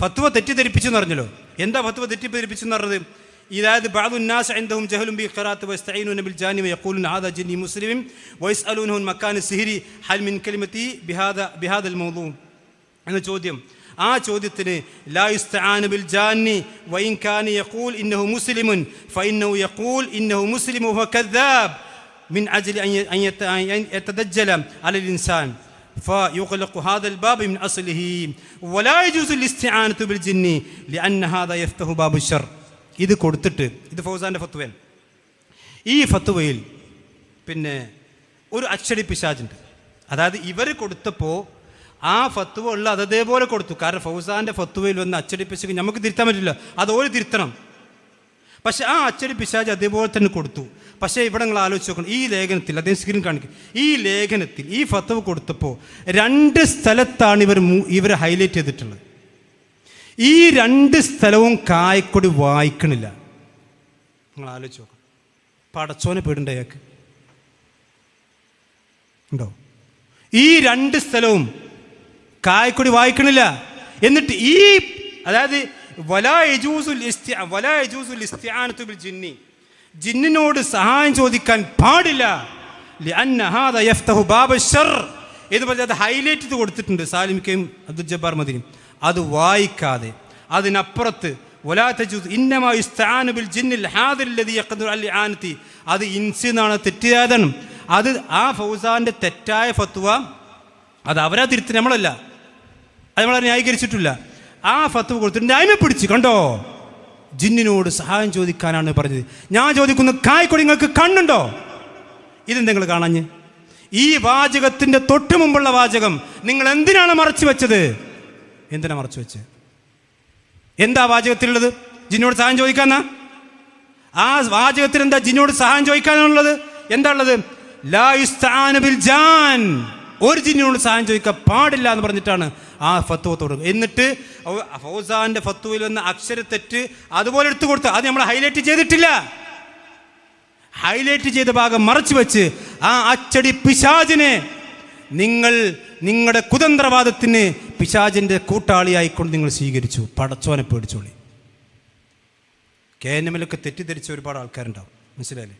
ഫത്വ തെറ്റിദ്ധരിപ്പിച്ചു എന്ന് പറഞ്ഞല്ലോ എന്താ ഫത്വ തെറ്റിദ്ധരിപ്പിച്ചു എന്ന് പറഞ്ഞത് ഇതായത് بعض الناس عندهم جهل بالقراءة ويستعينون بالجاني ويقولون هذا جني مسلم ويسألونه مكان السحر هل من كلمتي بهذا بهذا الموضوع എന്ന ചോദ്യം ആ ചോദ്യത്തിന് ലാ യുസ്തആന ബിൽ ജാന്നി വഇൻ കാന യഖൂൽ ഇന്നഹു മുസ്ലിമുൻ ഫഇന്നഹു യഖൂൽ ഇന്നഹു മുസ്ലിമു വഹുവ കദ്ദാബ് من أجل أن ي- أن يت- أن يتدجل على الإنسان فيغلق هذا الباب من أصله ولا يجوز الاستعانة بالجن لأن هذا يفتح باب الشر ഇത് കൊടുത്തിട്ട് ഇത് ഫൗസാൻ്റെ ഫത്വയാണ് ഈ ഫത്വയിൽ പിന്നെ ഒരു അച്ചടി പിശാചുണ്ട് അതായത് ഇവർ കൊടുത്തപ്പോൾ ആ ഫത്വ ഉള്ള അത് അതേപോലെ കൊടുത്തു കാരണം ഫൗസാൻ്റെ ഫത്വയിൽ വന്ന് അച്ചടി പിശാച് നമുക്ക് തിരുത്താൻ പറ്റില്ല അത് ഓര് തിരുത്തണം പക്ഷെ ആ അച്ചടി പിശാജ് അതേപോലെ തന്നെ കൊടുത്തു പക്ഷേ ഇവിടെ നിങ്ങൾ ആലോചിച്ച് നോക്കണം. ഈ ലേഖനത്തിൽ അദ്ദേഹം സ്ക്രീൻ കാണിക്കും. ഈ ലേഖനത്തിൽ ഈ ഫത്തവ് കൊടുത്തപ്പോൾ രണ്ട് സ്ഥലത്താണ് ഇവർ ഇവർ ഹൈലൈറ്റ് ചെയ്തിട്ടുള്ളത്. ഈ രണ്ട് സ്ഥലവും കായക്കൊടി വായിക്കണില്ല. നിങ്ങൾ ആലോചിച്ച് നോക്കണം. പടച്ചോനെ പേടുണ്ട് അയാൾക്ക് ഉണ്ടോ? ഈ രണ്ട് സ്ഥലവും കായക്കൊടി വായിക്കണില്ല. എന്നിട്ട് ഈ അതായത് വലാ യജൂസുൽ വലാ യജൂസുൽ ജിന്നി ജിന്നിനോട് സഹായം ചോദിക്കാൻ പാടില്ല. എന്ന് അത് ഹൈലൈറ്റ് ചെയ്ത് കൊടുത്തിട്ടുണ്ട് സാലിമിക്കയും അബ്ദുൽ ജബ്ബാർ മദീനും. അത് വായിക്കാതെ. അതിനപ്പുറത്ത് അത് ഇൻസി എന്നാണ് തെറ്റിയാതണം അത് ആ ഫൗസാന്റെ തെറ്റായ ഫത്വ അത് അവരാ തിരുത്തി നമ്മളല്ല. അത് നമ്മളെ ന്യായീകരിച്ചിട്ടില്ല. ആ ഫത്വ കൊടുത്തിട്ടുണ്ട്. അതിനെ പിടിച്ച് കണ്ടോ? ജിന്നിനോട് സഹായം ചോദിക്കാനാണ് പറഞ്ഞത്. ഞാൻ ചോദിക്കുന്നു കായ്ക്കൊടി നിങ്ങൾക്ക് കണ്ണുണ്ടോ? ഇത് നിങ്ങൾ കാണാഞ്ഞ്. ഈ വാചകത്തിന്റെ തൊട്ടു മുമ്പുള്ള വാചകം നിങ്ങൾ എന്തിനാണ് മറച്ചു വെച്ചത്? എന്തിനാണ് മറച്ചു വെച്ചത് എന്താ വാചകത്തിലുള്ളത്? ജിന്നോട് സഹായം ചോദിക്കാന്നാ ആ വാചകത്തിൽ എന്താ ജിന്നോട് സഹായം ചോദിക്കാനുള്ളത്? എന്താ ഉള്ളത്? ലാ ജാൻ. ഒരു ജിന്നിനോട് സഹായം ചോദിക്കാൻ പാടില്ല എന്ന് പറഞ്ഞിട്ടാണ് ആ ഫത്വ തുടങ്ങുക എന്നിട്ട് ഫൗസാന്റെ ഫത്വയിൽ വന്ന അക്ഷരത്തെറ്റ് അതുപോലെ എടുത്തു കൊടുത്ത്. അത് നമ്മൾ ഹൈലൈറ്റ് ചെയ്തിട്ടില്ല. ഹൈലൈറ്റ് ചെയ്ത ഭാഗം മറച്ചു വെച്ച് ആ അച്ചടി പിശാജിനെ നിങ്ങൾ നിങ്ങളുടെ കുതന്ത്രവാദത്തിന് പിശാചിന്റെ കൂട്ടാളിയായിക്കൊണ്ട് നിങ്ങൾ സ്വീകരിച്ചു. പടച്ചോനെ പേടിച്ചോളി. കെ എൻ എമ്മിലൊക്കെ തെറ്റിദ്ധരിച്ച ഒരുപാട് ആൾക്കാരുണ്ടാവും. മനസ്സിലായില്ലേ?